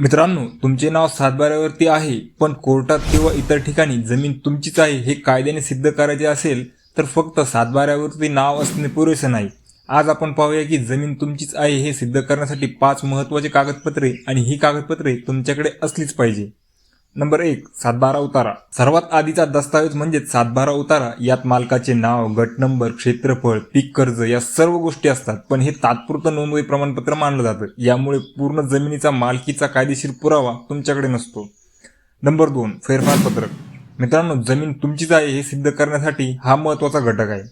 मित्रांनो तुमचे नाव सातबाऱ्यावरती आहे पण कोर्टात किंवा इतर ठिकाणी जमीन तुमचीच आहे हे कायद्याने सिद्ध करायचे असेल तर फक्त सातबाऱ्यावरती नाव असणे पुरेसे नाही. आज आपण पाहूया की जमीन तुमचीच आहे हे सिद्ध करण्यासाठी पाच महत्त्वाचे कागदपत्रे आणि ही कागदपत्रे तुमच्याकडे असलीच पाहिजे. नंबर एक सातबारा उतारा. सर्वात आधीचा दस्तावेज म्हणजेच सातबारा उतारा. यात मालकाचे नाव गट नंबर क्षेत्रफळ पीक कर्ज या सर्व गोष्टी असतात. पण हे तात्पुरतं नोंदवही प्रमाणपत्र मानलं जातं. यामुळे पूर्ण जमिनीचा मालकीचा कायदेशीर पुरावा तुमच्याकडे नसतो. नंबर दोन फेरफार पत्रक. मित्रांनो जमीन तुमचीच आहे हे सिद्ध करण्यासाठी हा महत्त्वाचा घटक आहे.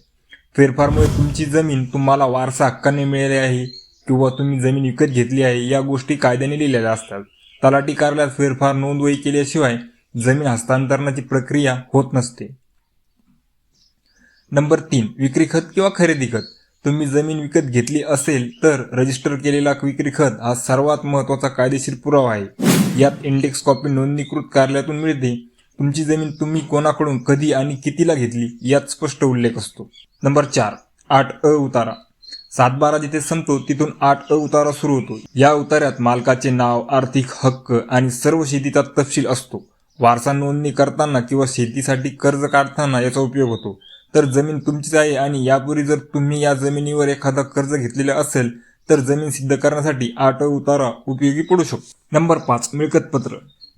फेरफारमुळे तुमची जमीन तुम्हाला वारसा हक्काने मिळाली आहे किंवा तुम्ही जमीन विकत घेतली आहे या गोष्टी कायद्याने लिहिलेल्या असतात. तलाठी कार्यालयात फेरफार नोंदवही केल्याशिवाय जमीन हस्तांतरणाची प्रक्रिया होत नसते. नंबर तीन विक्री खत किंवा खरेदी खत. तुम्ही जमीन विकत घेतली असेल तर रजिस्टर केलेला विक्री खत हा सर्वात महत्त्वाचा कायदेशीर पुरावा आहे. यात इंडेक्स कॉपी नोंदणीकृत कार्यालयातून मिळते. तुमची जमीन तुम्ही कोणाकडून कधी आणि कितीला घेतली यात स्पष्ट उल्लेख असतो. नंबर चार आठ अ उतारा. सातबारा जिथे संपतो तिथून आठ अ उतारा सुरू होतो. या उतार्यात मालकाचे नाव आर्थिक हक्क आणि सर्व शेतीचा तपशील असतो. वारसा नोंदणी करताना किंवा शेतीसाठी कर्ज काढताना याचा उपयोग होतो. तर जमीन तुमचीच आहे आणि यापूर्वी जर तुम्ही या जमिनीवर एखादा कर्ज घेतलेला असेल तर जमीन सिद्ध करण्यासाठी आठ अ उतारा उपयोगी पडू शकतो. नंबर पाच मिळकत पत्र.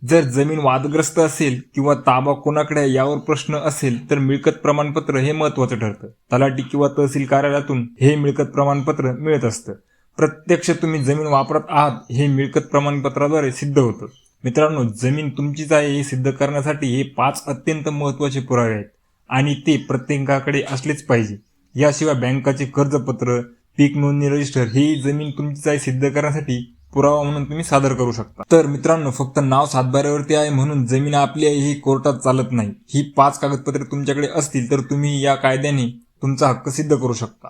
जर जमीन वादग्रस्त असेल किंवा ताबा कोणाकडे यावर प्रश्न असेल तर मिळकत प्रमाणपत्र हे महत्वाचं ठरतं. तलाठी किंवा तहसील कार्यालयातून हे मिळकत प्रमाणपत्र मिळत असतं. प्रत्यक्ष तुम्ही जमीन वापरत आहात हे मिळकत प्रमाणपत्राद्वारे सिद्ध होतं. मित्रांनो जमीन तुमचीच आहे हे सिद्ध करण्यासाठी हे पाच अत्यंत महत्त्वाचे पुरावे आहेत. आणि ते प्रत्येकाकडे असलेच पाहिजे. याशिवाय बँकाचे कर्जपत्र पीक नोंदणी रजिस्टर ही जमीन तुमचीच आहे सिद्ध करण्यासाठी पुरावा म्हणून तुम्ही सादर करू शकता. तर मित्रांनो फक्त नाव सातबाऱ्यावरती आहे म्हणून जमीन आपली आहे ही कोर्टात चालत नाही. ही पाच कागदपत्रे तुमच्याकडे असतील तर तुम्ही या कायद्याने तुमचा हक्क सिद्ध करू शकता.